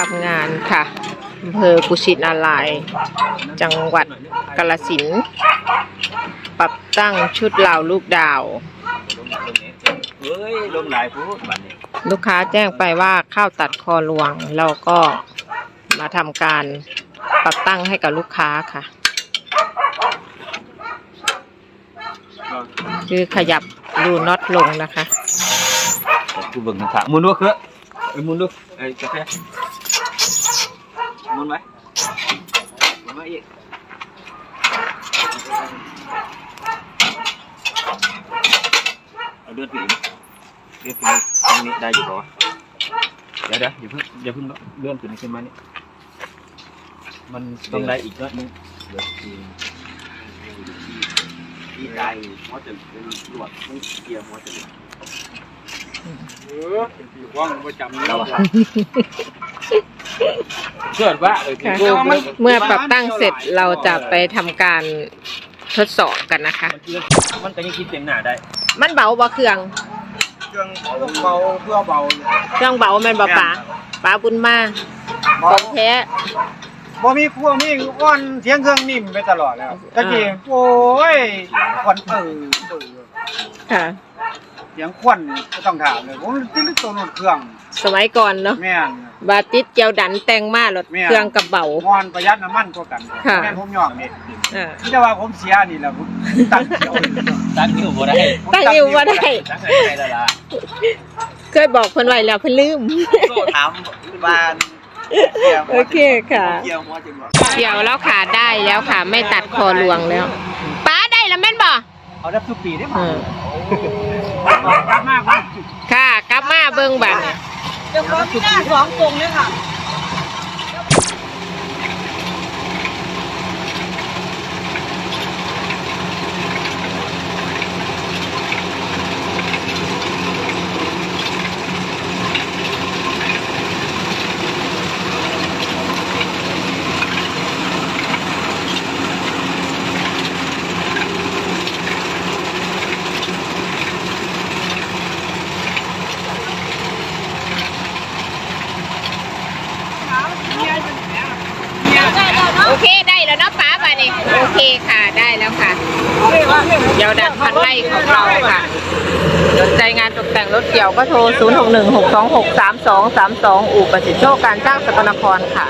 ามงานค่ะอำเภอกุชินารายณ์จังหวัดกาฬสินธุ์ปรับตั้งชุดเหล่าลูกดาวเฮ้ยลมหลายพูดบัดนี้ลูกค้าแจ้งไปว่าข้าวตัดคอหลวง เราก็มาทำการปรับตั้งให้กับลูกค้าค่ะ คือขยับรูน็อตลงนะคะกูเบิ่งทางๆหมุนดูคือไอ้ยหมุนดูไอ้กาแฟห มุนไว้หมุนไว้อีกเอาเลื่อนไปอีกเลื่อนไปอีกตรงนี้ได้อยู่ปะวะเดี๋ยวเดี๋ยวอย่าเพิ่งอย่าเพิ่งเลื่อนขึ้นขึ้นมานี่มันต้องได้อีกนิดนึงเดี๋ยวทีที่ได้หัวจะเป็นลวดไม่เกี่ยวหัวจะเป็นเอออยู่ว่างประจำเราครับ เชื่อว่าเออค่ะ คือมันเมื่อปรับตั้งเสร็จเราจะไปทำการทดสอบกันนะคะ มันก็ยังคิดเต็มหน้าได้ มันเบาบ่เครื่องเครื่องเบาเพื่อเบาเครื่องเบาแมันบ่ป๋าป๋าบุญมาของแท้บ่มีพวกนี้อ่อนเสียงเครื่องนิ่มไปตลอดแล้วตะกี้โอ้ยควันตื่นตื่นค่ะ เสียงควันก็ต้องถามเลยผมติดตัวนู้นเครื่องสมัยก่อนเนาะแม่น บาติดเกียวดันแต่งมารถแม่ เครื่องกับเบามอนประหยัดน้ำมันกว่ากันค่ะ แม่นผมยอมนี่อ่า ที่แต่ว่าผมเสียนี่แหละผมตัดเกี่ยวตั้งนิ้วบ่ได้ผมตั้งอยู่บ่ได้ ตั้งให้ได้และล่ะเคยบอกเพิ่นไว้แล้วเพิ่นลืมโซ่ถามบ้านโอเคค่ะ เกี่ยวหัวจริงบ่เกี่ยวแล้วค่ะได้แล้วค่ะ ไม่ตัดคอลวงแล้วป้าได้แล้วแม่นบ่เอาได้ทุกปีได้อืป่ะมกลับมากครับค่ะกลับมาเบิ่งบัดนี้ เดี๋ยวขอพี่หน้าสองตรงเนี่ยค่ะ โอ เคได้แล้วเนาะป้าบัดนี้โอเคค่ะได้แล้วค่ะเดี๋ยวดัดพันไล่ของเราค่ะสนใจงานตกแต่งรถเกี่ยวก็โทร 0 6 1 6 2 6 3 2 3 2 อู่ประสิทธิโชคการจ้างสกลนครค่ะ